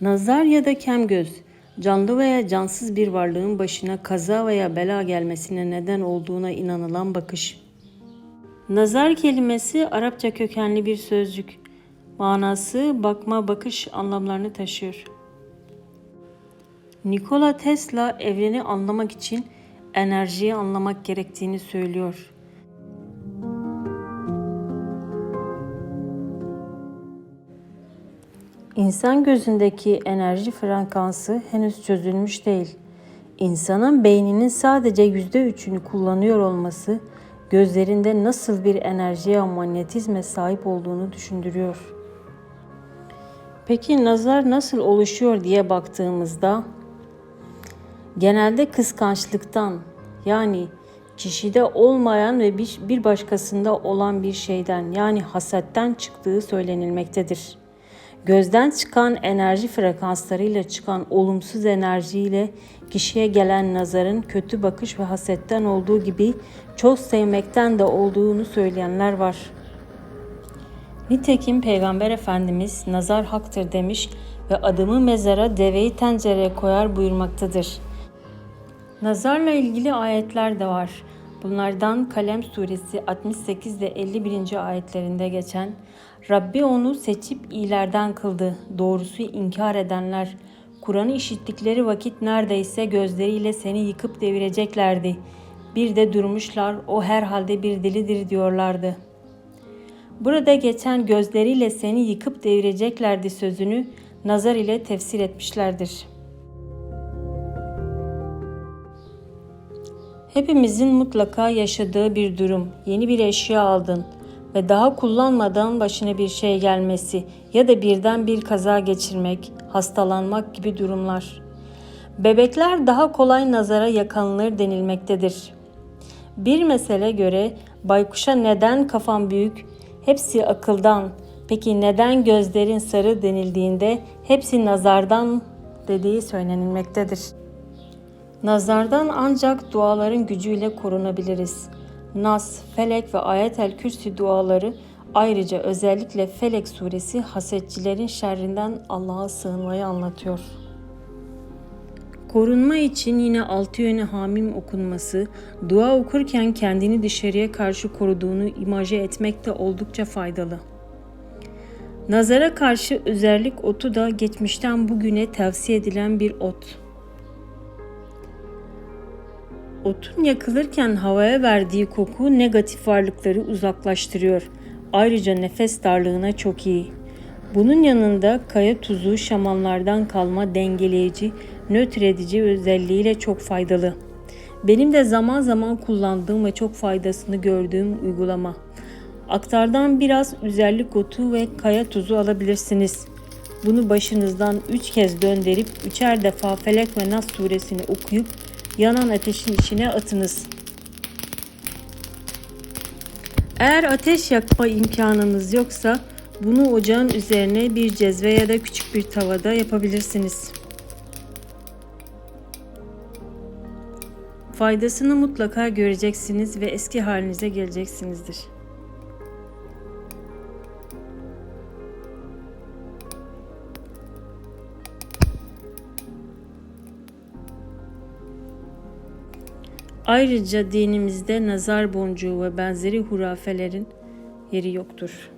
Nazar ya da kemgöz, canlı veya cansız bir varlığın başına kaza veya bela gelmesine neden olduğuna inanılan bakış. Nazar kelimesi Arapça kökenli bir sözcük. Manası bakma, bakış anlamlarını taşıyor. Nikola Tesla evreni anlamak için enerjiyi anlamak gerektiğini söylüyor. İnsan gözündeki enerji frekansı henüz çözülmüş değil. İnsanın beyninin sadece yüzde üçünü kullanıyor olması gözlerinde nasıl bir enerjiye manyetizme sahip olduğunu düşündürüyor. Peki nazar nasıl oluşuyor diye baktığımızda genelde kıskançlıktan yani kişide olmayan ve bir başkasında olan bir şeyden yani hasetten çıktığı söylenilmektedir. Gözden çıkan enerji frekanslarıyla çıkan olumsuz enerjiyle kişiye gelen nazarın kötü bakış ve hasetten olduğu gibi çok sevmekten de olduğunu söyleyenler var. Nitekim Peygamber Efendimiz nazar haktır demiş ve adımı mezara deveyi tencereye koyar buyurmaktadır. Nazarla ilgili ayetler de var. Bunlardan Kalem suresi 68 ve 51. ayetlerinde geçen Rabbi onu seçip iyilerden kıldı. Doğrusu inkar edenler Kur'an'ı işittikleri vakit neredeyse gözleriyle seni yıkıp devireceklerdi. Bir de durmuşlar o herhalde bir delidir diyorlardı. Burada geçen gözleriyle seni yıkıp devireceklerdi sözünü nazar ile tefsir etmişlerdir.'' Hepimizin mutlaka yaşadığı bir durum. Yeni bir eşya aldın ve daha kullanmadan başına bir şey gelmesi ya da birden bir kaza geçirmek, hastalanmak gibi durumlar. Bebekler daha kolay nazara yakalanır denilmektedir. Bir mesele göre baykuşa neden kafan büyük? Hepsi akıldan. Peki neden gözlerin sarı denildiğinde hepsi nazardan dediği söylenilmektedir. Nazardan ancak duaların gücüyle korunabiliriz. Nas, Felek ve Ayetel Kürsi duaları ayrıca özellikle Felek suresi hasetçilerin şerrinden Allah'a sığınmayı anlatıyor. Korunma için yine altı yöne hamim okunması, dua okurken kendini dışarıya karşı koruduğunu imaje etmek de oldukça faydalı. Nazara karşı özellik otu da geçmişten bugüne tavsiye edilen bir ot. Otun yakılırken havaya verdiği koku negatif varlıkları uzaklaştırıyor. Ayrıca nefes darlığına çok iyi. Bunun yanında kaya tuzu şamanlardan kalma dengeleyici, nötr edici özelliğiyle çok faydalı. Benim de zaman zaman kullandığım ve çok faydasını gördüğüm uygulama. Aktardan biraz üzerlik otu ve kaya tuzu alabilirsiniz. Bunu başınızdan üç kez döndürüp üçer defa Felek ve Nas suresini okuyup yanan ateşin içine atınız. Eğer ateş yakma imkanınız yoksa bunu ocağın üzerine bir cezve ya da küçük bir tavada yapabilirsiniz. Faydasını mutlaka göreceksiniz ve eski halinize geleceksinizdir. Ayrıca dinimizde nazar boncuğu ve benzeri hurafelerin yeri yoktur.